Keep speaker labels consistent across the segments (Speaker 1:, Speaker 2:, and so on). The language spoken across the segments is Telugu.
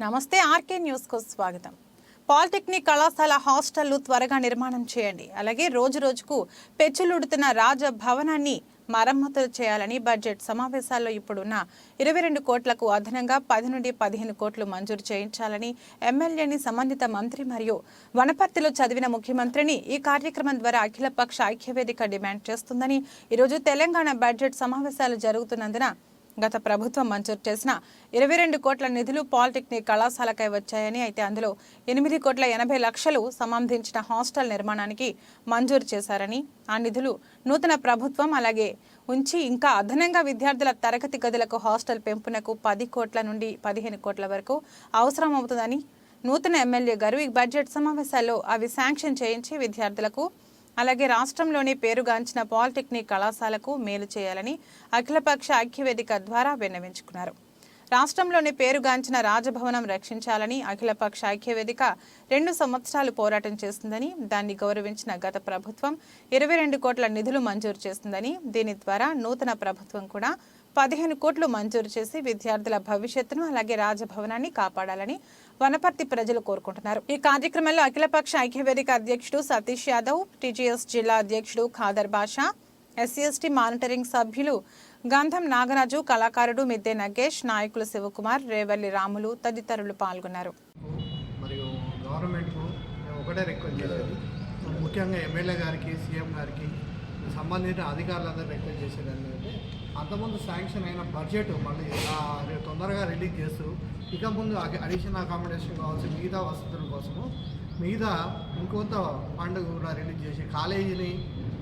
Speaker 1: నమస్తే ఆర్కే న్యూస్కు స్వాగతం. పాలిటెక్నిక్ కళాశాల హాస్టళ్ళు త్వరగా నిర్మాణం చేయండి. అలాగే రోజు రోజుకు పెచ్చులుడుతున్న రాజ భవనాన్ని మరమ్మతులు చేయాలని బడ్జెట్ సమావేశాల్లో ఇప్పుడున్న ఇరవై రెండు కోట్లకు అదనంగా పది నుండి పదిహేను కోట్లు మంజూరు చేయించాలని ఎమ్మెల్యేని సంబంధిత మంత్రి మరియు వనపర్తిలో చదివిన ముఖ్యమంత్రిని ఈ కార్యక్రమం ద్వారా అఖిలపక్ష ఐక్యవేదిక డిమాండ్ చేస్తుందని ఈరోజు తెలంగాణ బడ్జెట్ సమావేశాలు జరుగుతున్నందున గత ప్రభుత్వం మంజూరు చేసిన ఇరవై రెండు కోట్ల నిధులు పాలిటెక్నిక్ కళాశాలకై వచ్చాయని అయితే అందులో ఎనిమిది కోట్ల ఎనభై లక్షలు సంబంధించిన హాస్టల్ నిర్మాణానికి మంజూరు చేశారని ఆ నిధులు నూతన ప్రభుత్వం అలాగే ఉంచి ఇంకా అదనంగా విద్యార్థుల తరగతి గదులకు హాస్టల్ పెంపునకు పది కోట్ల నుండి పదిహేను కోట్ల వరకు అవసరం అవుతుందని నూతన ఎమ్మెల్యే గారు ఈ బడ్జెట్ సమావేశాల్లో అవి శాంక్షన్ చేయించి విద్యార్థులకు అలాగే రాష్ట్రంలోని పేరుగాంచిన పాలిటెక్నిక్ కళాశాలకు మేలు చేయాలని అఖిలపక్ష ఐక్యవేదిక ద్వారా విన్నవించుకున్నారు. రాష్ట్రంలోని పేరుగాంచిన రాజభవనం రక్షించాలని అఖిలపక్ష ఐక్యవేదిక రెండు సంవత్సరాలు పోరాటం చేస్తుందని దాన్ని గౌరవించిన గత ప్రభుత్వం ఇరవై రెండు కోట్ల నిధులు మంజూరు చేస్తుందని దీని ద్వారా నూతన ప్రభుత్వం కూడా పదిహేను కోట్లు మంజూరు చేసి విద్యార్థుల భవిష్యత్తును అలాగే రాజభవనాన్ని కాపాడాలని వనపర్తి ప్రజలు కోరుకుంటున్నారు. ఈ కార్యక్రమంలో అఖిలపక్ష ఐక్యవేదిక అధ్యక్షుడు సతీష్ యాదవ్ టీజీఎస్ జిల్లా అధ్యక్షుడు ఖాదర్ బాషా ఎస్సీఎస్టీ మానిటరింగ్ సభ్యులు గంధం నాగరాజు కళాకారుడు మిద్దె నగేష్ నాయకులు శివకుమార్ రేవల్లి రాములు తదితరులు పాల్గొన్నారు.
Speaker 2: మరియు ఒకటే రిక్వెస్ట్ ముఖ్యంగా ఎమ్మెల్యే గారికి సీఎం గారికి సంబంధించిన అధికారులందరూ రిక్వెస్ట్ చేసేది ఏంటంటే అంతకుముందు శాంక్షన్ అయిన బడ్జెట్ మళ్ళీ తొందరగా రిలీజ్ చేస్తూ ఇక ముందు అడిషనల్ అకామిడేషన్ కావాల్సిన మిగతా వసతుల కోసము మిగతా ఇంకొంత ఫండ్ కూడా రిలీజ్ చేసి కాలేజీని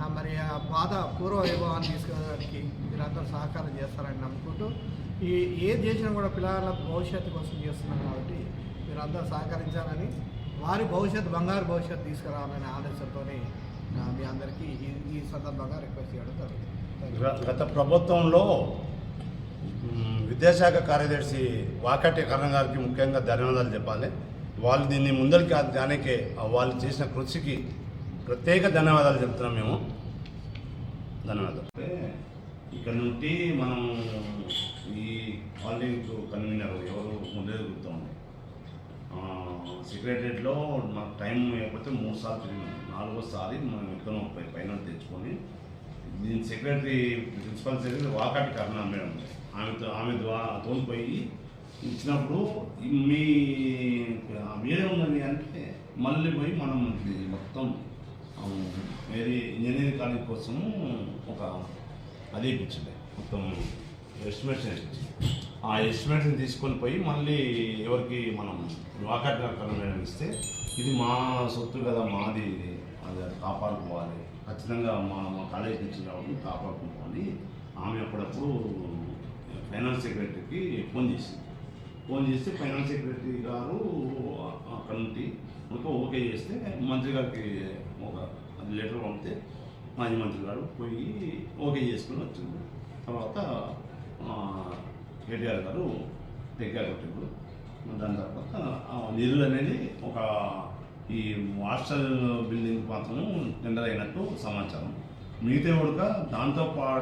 Speaker 2: మరి బాధ పాత పూర్వ వైభవాన్ని తీసుకురావడానికి మీరందరూ సహకారం చేస్తారని నమ్ముకుంటూ ఈ ఏది చేసినా కూడా పిల్లల భవిష్యత్తు కోసం చేస్తున్నాం కాబట్టి మీరందరూ సహకరించాలని వారి భవిష్యత్తు బంగారు భవిష్యత్తు తీసుకురావాలనే ఆలోచనతోనే మీ అందరికీ ఈ ఈ సందర్భంగా రిక్వెస్ట్ చేయడం జరుగుతుంది.
Speaker 3: గత ప్రభుత్వంలో విద్యాశాఖ కార్యదర్శి వాకటి కరణ్ గారికి ముఖ్యంగా ధన్యవాదాలు చెప్పాలి. వాళ్ళు దీన్ని ముందరికి దానికి వాళ్ళు చేసిన కృషికి ప్రత్యేక ధన్యవాదాలు చెప్తున్నాం మేము. ధన్యవాదాలు. ఇక్కడ నుండి మనం ఈ కాలనీకి కన్వీనర్ ఎవరు? ముందే గుర్తుంది సెక్రటరీలో మాకు టైం లేకపోతే మూడు సార్లు తిరిగినాం. నాలుగోసారి మనం ఎక్కడో పై- పైన తెచ్చుకొని దీని secretary principal secretary Vakati Karuna madam. ఆమెతో ఆమె ద్వారా తోలిపోయి ఇచ్చినప్పుడు మీ మీరే ఉన్నది అంటే మళ్ళీ పోయి మనం మొత్తం వేరే ఇంజనీరింగ్ కాలేజ్ కోసము ఒక అదే ఇప్పించింది. మొత్తం ఎస్టిమేషన్ ఇప్పించింది ఆ ఎస్టిమేషన్ తీసుకొని పోయి మళ్ళీ ఎవరికి మనం వాకాటి కరుణ ఇస్తే ఇది మా సొత్తు కదా మాది ఇది. అది కాపాడుకోవాలి. ఖచ్చితంగా మా మా కాలేజ్ నుంచి కాబట్టి కాపాడుకోవాలి. ఆమె అప్పుడప్పుడు ఫైనాన్స్ సెక్రటరీకి ఫోన్ చేసింది. ఫోన్ చేస్తే ఫైనాన్స్ సెక్రటరీ గారు అక్కడ నుండి మనకు ఓకే చేస్తే మంత్రి గారికి ఒక లెటర్ పంపితే మాజీ మంత్రి గారు పోయి ఓకే చేసుకుని వచ్చింది. తర్వాత కేటీఆర్ గారు టెక్కారు కొట్టిండు దాని తర్వాత నిధులు అనేది ఒక ఈ హాస్టల్ బిల్డింగ్ మాత్రం టెండర్ అయినట్టు సమాచారం. మిగతా కూడా దాంతో పాటు